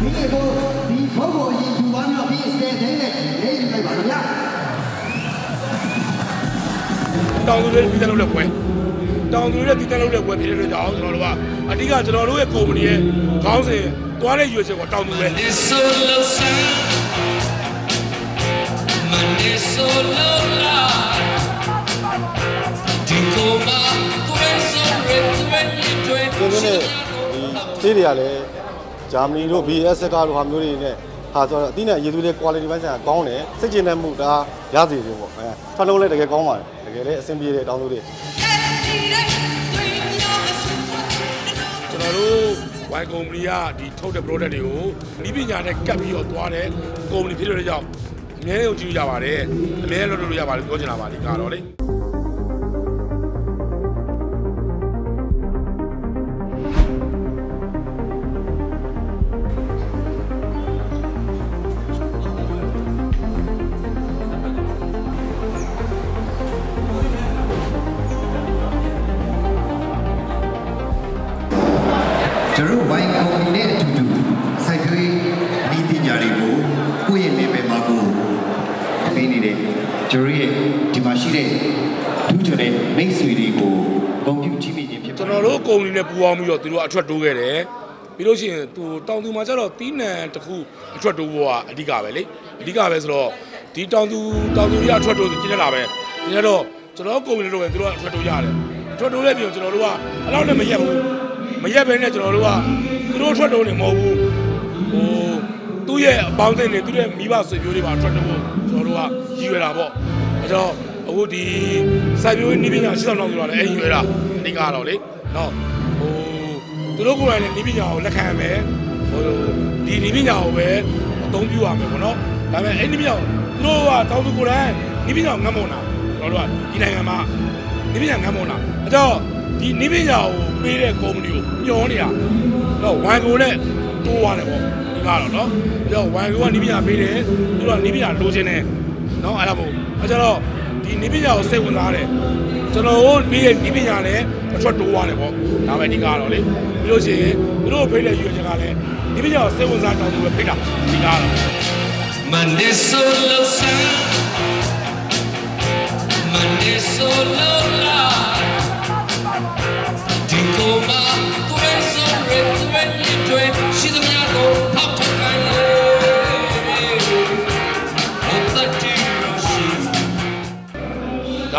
ဒီနေ့ကိုဒီဘုတ်ကိုအရင်ယူပါတော့ပြီးစေတဲ့နဲ့လေးယူလိုက်ပါခင်ဗျာတောင်သူတွေပြည်တယ်လို့လည်းပွဲတောင်သူတွေပြည်တယ်လို့လည်းပွဲဖြစ်တဲ့အတွက်ကြောင့်ကျွန်တော်တို့ကအဓိကကျွန်တော်တို့ရဲ့ကုမ္ပဏီရဲ့ခေါင်းစဉ်သွားတဲ့ရွေးချယ်ကတောင်သူပဲ It's so low sound. Man is so low light. Dinkoma, queso red when you drink. ဒီနေ့ဒီသေးတွေကလည်း ဂျာမနီတို့ BS ကတို့ဟာမျိုးတွေနဲ့ဟာဆိုတော့အသီးနဲ့ရေသွေးလေး quality ပိုင်းဆိုင်ရာကောင်းတယ်စိတ်ကျဉ်တဲ့မှုဒါရစီတယ်ပေါ့အဲထွက်လုံးလည်းတကယ်ကောင်းပါတယ်တကယ်လည်းအဆင်ပြေတယ်တောင်းလို့တွေကျွန်တော်တို့ဝိုင်ကုမ္ပဏီကဒီထုတ်တဲ့ product တွေကိုဤပညာနဲ့ကပ်ပြီးတော့သွားတဲ့ကုမ္ပဏီဖြစ်တဲ့အတွက်ကြောင့်အများကြီးကြည့်ကြပါတယ်အများကြီးလုပ်လို့ရပါတယ်ပြောချင်တာပါဒီကတော့လေ ကျွန်တော်ရဲ့ဒီမှာရှိတဲ့ဒုကျော်တဲ့မိတ်ဆွေတွေကိုဂုဏ်ပြုချီးမြှင့်ခြင်းဖြစ်ပါကျွန်တော်တို့ကုမ္ပဏီနဲ့ပူးပေါင်းပြီးတော့သူတို့အထွက်တိုးခဲ့တယ်ပြီးလို့ရှိရင်သူတောင်သူမှာကျတော့တီးနံတစ်ခုအထွက်တိုးဖို့ကအဓိကပဲလေအဓိကပဲဆိုတော့ဒီတောင်သူတောင်သူကြီးအထွက်တိုးဆိုကျင်းနေတာပဲဒီကတော့ကျွန်တော်ကုမ္ပဏီတို့ပဲသူတို့ကအထွက်တိုးရတယ်အထွက်တိုးလည်းပြီးတော့ကျွန်တော်တို့ကအလောက်နဲ့မရက်ဘူးမရက်ဘဲနဲ့ကျွန်တော်တို့ကသူတို့အထွက်တိုးနေမဟုတ်ဘူးဟို သူ့ရဲ့အပေါင်းအသင်းတွေသူ့ရဲ့မိဘဆွေမျိုးတွေပါအထွက်တိုးဖို့ကျွန်တော်တို့ကရည်ရွယ်တာပေါ့အဲတော့အခုဒီစိုက်ပျိုးရေးနည်းပညာရှင်းဆောင်တော့ဆိုတာလည်းအဲရည်ရွယ်တာအဓိကတော့လေနော်ဟိုသူတို့ကိုယ်တိုင်လည်းဒီပညာကိုလက်ခံရမယ်ဟိုဒီဒီပညာကိုပဲအသုံးပြုရမယ်ပေါ့နော်ဒါပေမဲ့အဲ့ဒီပညာကိုသူတို့ကတောင်းသူကိုယ်တိုင်ဒီပညာကိုငတ်မွန်တာကျွန်တော်တို့ကဒီနိုင်ငံမှာဒီပညာငတ်မွန်တာအဲတော့ဒီဒီပညာကိုပေးတဲ့ကုမ္ပဏီကိုညှောနေတာတော့ဝိုင်ကိုနဲ့တိုးရတယ်ပေါ့ ဒီကတော့နော်အဲတော့ဝိုင်ကိုကဒီပညာပေးတယ်သူတို့ကဒီပညာလိုချင်တယ်နော်အဲ့ဒါမို့အဲကြတော့ဒီဒီပညာကိုစိတ်ဝင်စားတယ်ကျွန်တော်တို့ပြီးရဲ့ဒီပညာနဲ့အထွက်တိုးရတယ်ပေါ့ဒါပဲအဓိကတော့လေပြီးလို့ရှိရင်သူတို့ဖိတ်တဲ့ရွေးချယ်ကလည်းဒီပညာကိုစိတ်ဝင်စားတောင်းသူပဲဖိတ်တာအဓိကတော့ Man is so low sound. Man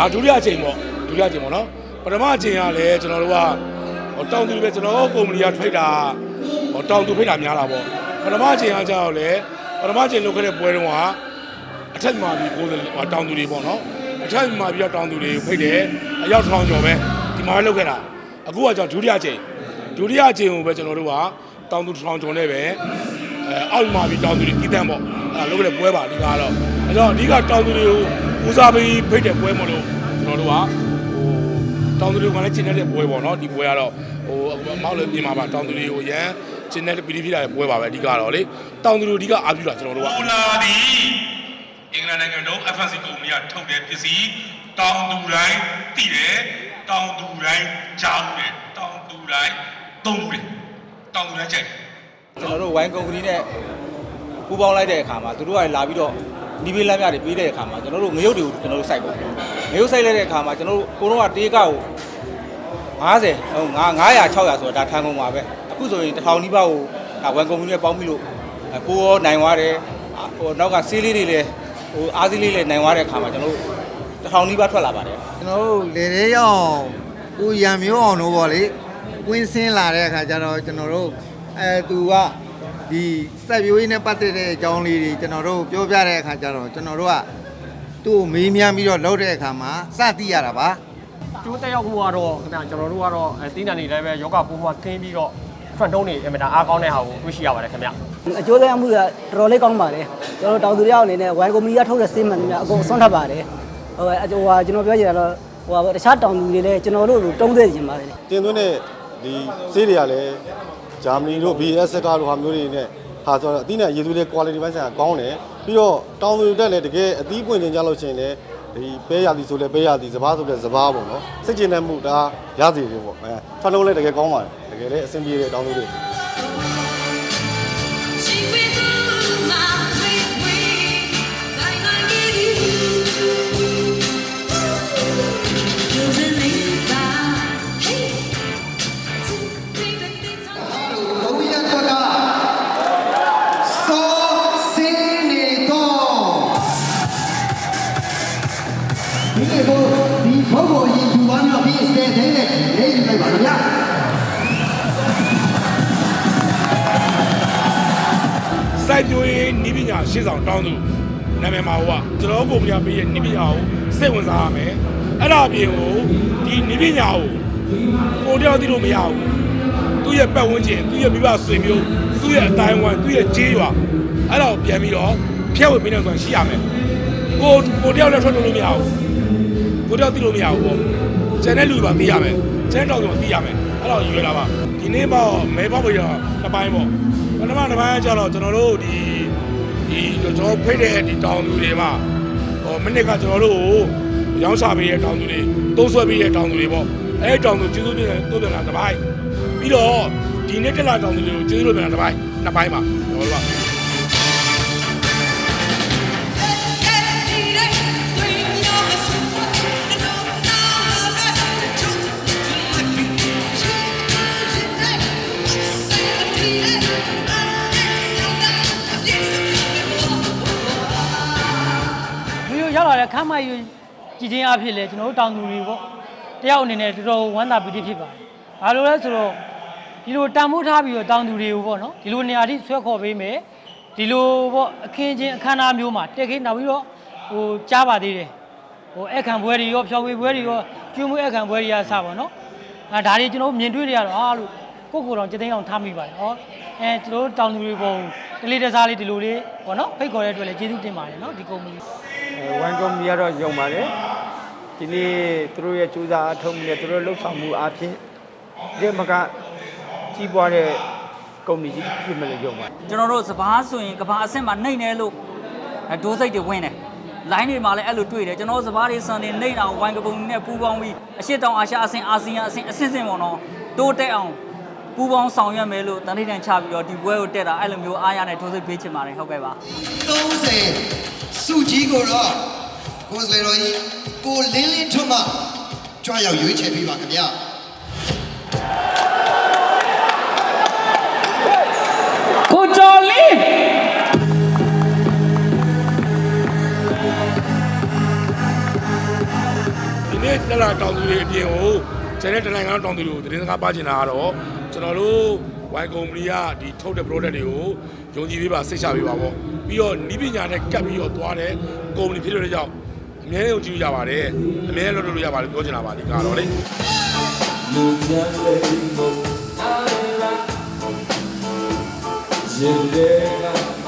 ဒါဒုတိယအချိန်ပေါ့ဒုတိယအချိန်ပေါ့နော်ပထမအချိန်ကလည်းကျွန်တော်တို့ကဟိုတောင်းသူတွေပဲကျွန်တော်တို့ကုမ္ပဏီကဖိတ်တာဟိုတောင်းသူဖိတ်တာများတာပေါ့ပထမအချိန်ကကြောက်လေပထမအချိန်လုပ်ခဲ့တဲ့ပွဲတုန်းကအထက်မှာပြီးကိုယ်ဟိုတောင်းသူတွေပေါ့နော်အထက်မှာပြီးတော့တောင်းသူတွေဖိတ်တယ်အယောက်ထောင်ကျော်ပဲဒီမှာလုပ်ခဲ့တာအခုကကြောင့်ဒုတိယအချိန်ဒုတိယအချိန်ကိုပဲကျွန်တော်တို့ကတောင်းသူထောင်ကျော်နဲ့ပဲအဲအောက်မှာပြီးတောင်းသူတွေကြီးတန်းပေါ့အဲလုပ်ခဲ့တဲ့ပွဲပါဒီကတော့အဲတော့အဓိကတောင်းသူတွေကိုဦးစားပေးဖိတ်တဲ့ပွဲမလို့ ကျွန်တော်တို့ကဟိုတောင်သူတွေကလည်းကျင်းတဲ့ပွဲပေါ့နော်ဒီပွဲကတော့ဟိုအမောက်လည်းပြင်ပါပါတောင်သူတွေကိုရန်ကျင်းတဲ့ပီတိဖြစ်လာတဲ့ပွဲပါပဲအဓိကတော့လေတောင်သူတွေအဓိကအားပြုတာကျွန်တော်တို့ကပိုလာသည်အင်္ဂလန်နိုင်ငံတော် FNC ကုမ္ပဏီကထုတ်တဲ့ပစ္စည်းတောင်သူတိုင်းတည်တယ်တောင်သူတိုင်းကြားဘူးတယ်တောင်သူတိုင်းသုံးဘူးတယ်တောင်သူတိုင်းကြိုက်တယ်ကျွန်တော်တို့ဝိုင်းကုမ္ပဏီနဲ့ပူးပေါင်းလိုက်တဲ့အခါမှာသူတို့ကလာပြီးတော့နီးပေးလမ်းပြတွေပေးတဲ့အခါမှာကျွန်တော်တို့ငရုတ်တွေကိုကျွန်တော်တို့စိုက်ပေါ့ ငရုတ်စိုက်လိုက်တဲ့အခါမှာကျွန်တော်တို့ကိုတော့ကတေးကောက်50ဟို900 600ဆိုတော့ဒါထန်ကုန်ပါပဲအခုဆိုရင်1000နီးပါးကိုဒါဝိုင်းကုမ္ပဏီနဲ့ပေါင်းပြီးလို့ပိုးရောနိုင်သွားတယ်ဟိုနောက်ကဆေးလေးတွေလည်းဟိုအားစီးလေးလည်းနိုင်သွားတဲ့အခါမှာကျွန်တော်တို့1000နီးပါးထွက်လာပါတယ်ကျွန်တော်တို့လေသေးရအောင်ကိုရံမျိုးအောင်တို့ပေါ့လေကွင်းစင်းလာတဲ့အခါကျတော့ကျွန်တော်တို့အဲသူကဒီစက်ပြိုးကြီးနဲ့ပတ်သက်တဲ့အကြောင်းလေးတွေကျွန်တော်တို့ပြောပြတဲ့အခါကျတော့ကျွန်တော်တို့က သူ့ကိုမေးမြန်းပြီးတော့လုပ်တဲ့အခါမှာစသိရတာပါကျိုးတက်ရောက်မှုကတော့ခင်ဗျာကျွန်တော်တို့ကတော့အဲတင်းတန်နေလည်းပဲယောဂပိုးပွားခင်းပြီးတော့ထွန်တုံးနေအင်မတန်အားကောင်းတဲ့ဟာကိုတွေ့ရှိရပါတယ်ခင်ဗျာအကျိုးသက်ရောက်မှုကတော်တော်လေးကောင်းပါတယ်ကျွန်တော်တောင်သူတယောက်အနေနဲ့ဝိုင်းကုမ္ပဏီကထုတ်တဲ့စေးမှန်တွေများအကုန်ဆွန့်ထပ်ပါတယ်ဟိုအကျိုးဟာကျွန်တော်ပြောချင်တာတော့ဟိုတခြားတောင်သူတွေလည်းကျွန်တော်တို့လိုတုံးသေးခြင်းပါတယ်တင်သွင်းတဲ့ဒီသေးတွေကလည်းဂျာမနီတို့ BS ကတို့ဟာမျိုးတွေနဲ့ ဟာဆိုတော့အသီးနဲ့ရေသွေးလေး quality ပိုင်းဆိုင်ရာကောင်းတယ်ပြီးတော့တောင်းသူတက်လည်းတကယ်အသီးပွင့်တင်ကြလို့ရှိရင်လည်းဒီပဲရသည်ဆိုလည်းပဲရသည်စပားဆိုလည်းစပားပေါ့နော်စိတ်ကျဉ်တဲ့မှုဒါရစီတယ်ပေါ့အဲထွက်လုံးလည်းတကယ်ကောင်းပါတယ်တကယ်လည်းအဆင်ပြေတယ်တောင်းသူတွေ ဒီနေ့ကိုဒီဘုတ်ကိုအရင်ထူသွားပြီးတော့ဒီစတဲ့တဲ့နဲ့လေးယူလိုက်ပါခင်ဗျာစိုက်ပျိုးရေးနည်းပညာရှေ့ဆောင်တောင်းသူနာမည်မှာဟိုကကျွန်တော်ကိုပြပေးရဲ့နည်းပညာကိုစိတ်ဝင်စားရမယ်အဲ့ဒါအပြင်ကိုဒီနည်းပညာကိုကိုတယောက်သိလို့မရဘူးသူ့ရဲ့ပတ်ဝန်းကျင်သူ့ရဲ့မိဘဆွေမျိုးသူ့ရဲ့အတိုင်းအဝိုင်းသူ့ရဲ့ခြေရွာအဲ့ဒါကိုပြန်ပြီးတော့ဖျက်ဝေပေးနိုင်စွာရှိရမယ်ကိုကိုတယောက်လည်းထွက်လို့မရဘူး ကိုတယောက်သိလို့မရဘူးပေါ့ကျန်တဲ့လူတွေပါသိရမယ်ကျန်တဲ့တောင်တွေသိရမယ်အဲ့တော့ရွေးလာပါဒီနေ့ပေါ့မဲပေါက်ပြီးတော့တစ်ပိုင်းပေါ့ပထမတစ်ပိုင်းကကျတော့ကျွန်တော်တို့ဒီဒီကျွန်တော်ဖိတ်တဲ့ဒီတောင်သူတွေမှာဟိုမိနစ်ကကျွန်တော်တို့ကိုရောင်းချပေးတဲ့တောင်သူတွေသုံးဆွဲပေးတဲ့တောင်သူတွေပေါ့အဲ့ဒီတောင်သူကျေးဇူးတင်တယ်တိုးပြန်လာတစ်ပိုင်းပြီးတော့ဒီနေ့တက်လာတောင်သူတွေကိုကျေးဇူးလိုပြန်လာတစ်ပိုင်းနှစ်ပိုင်းပါကျွန်တော်တို့က ခမ်းမယူကြည်ချင်းအဖြစ်လဲကျွန်တော်တို့တောင်သူတွေပေါ့တယောက်အနေနဲ့တော်တော်ဝမ်းသာပီတိဖြစ်ပါတယ်။ဘာလို့လဲဆိုတော့ဒီလိုတန်ဖိုးထားပြီးတော့တောင်သူတွေကိုပေါ့နော်ဒီလိုနေရာထိဆွဲခေါ်ပေးမယ်ဒီလိုပေါ့အခင်းချင်းအခမ်းအနားမျိုးမှာတက်ခင်းနောက်ပြီးတော့ဟိုကြားပါသေးတယ်ဟိုအခမ်းပွဲတွေရောဖြောင်းဝေပွဲတွေရောကျွေးမွေးအခမ်းပွဲတွေကစပါနော်အဲဒါတွေကျွန်တော်တို့မြင်တွေ့တွေရတော့အားလို့ကိုယ့်ကိုယ်တော်စည်သိမ်းအောင်ထားမိပါတယ်ဟောအဲကျွန်တော်တို့တောင်သူတွေပုံတလေးတစားလေးဒီလိုလေးပေါ့နော်ဖိတ်ခေါ်တဲ့အတွက်လည်းကျေးဇူးတင်ပါတယ်နော်ဒီကုမ္ပဏီ ဝမ်ကုမ္ပဏီကတော့ယုံပါတယ်ဒီနေ့သူတို့ရဲ့ကြိုးစားအထောက်မှုနဲ့သူတို့လှုပ်ဆောင်မှုအားဖြင့်ဒီမကကြီးပွားတဲ့ကုမ္ပဏီကြီးဖြစ်မယ်လို့ယုံပါတယ်ကျွန်တော်တို့စပားဆိုရင်ကဘာအဆင့်မှာနှိမ့်နေလို့အဲဒိုးစိတ်တွေဝင်တယ်လိုင်းတွေမှာလည်းအဲ့လိုတွေ့တယ်ကျွန်တော်တို့စပားတွေစံနေနှိမ့်အောင်ဝိုင်းကပုံနဲ့ပူပေါင်းပြီးအရှိတောင်အာရှအဆင့်အာဆီယံအဆင့်အဆင့်ဆင့်ပေါ့နော်တိုးတက်အောင်ပူပေါင်းဆောင်ရွက်မယ်လို့တန်ထိတ်တန်ချပြီးတော့ဒီပွဲကိုတက်တာအဲ့လိုမျိုးအားရနဲ့ဒိုးစိတ်ပေးချင်ပါတယ်ဟုတ်ကဲ့ပါ30 စုကြီးကိုတော့ကိုယ်စလေတော်ကြီးကိုလင်းလင်းထွန်းမကြွားရောက်ရွေးချယ်ပေးပါခင်ဗျာကိုကျော်လင်းဒီနေ့တက်လာတောင်သူတွေအပြင်ကိုကျန်တဲ့တနိုင်ငံတောင်သူတွေကိုသတင်းစကားပါချင်တာကတော့ကျွန်တော်တို့ ဝိုင်ကုမ္ပဏီကဒီထုတ်တဲ့ product တွေကိုယုံကြည်ပေးပါစိတ်ချပေးပါပေါ့ပြီးတော့နီးပညာနဲ့ကပ်ပြီးတော့သွားတဲ့ကုမ္ပဏီဖြစ်တဲ့ကြောင့်အများကြီးယုံကြည်ကြပါတယ်အများကြီးလုပ်လို့ရပါတယ်ပြောချင်တာပါဒီကတော့လေလူပြန်လေးမို့အားရရရေက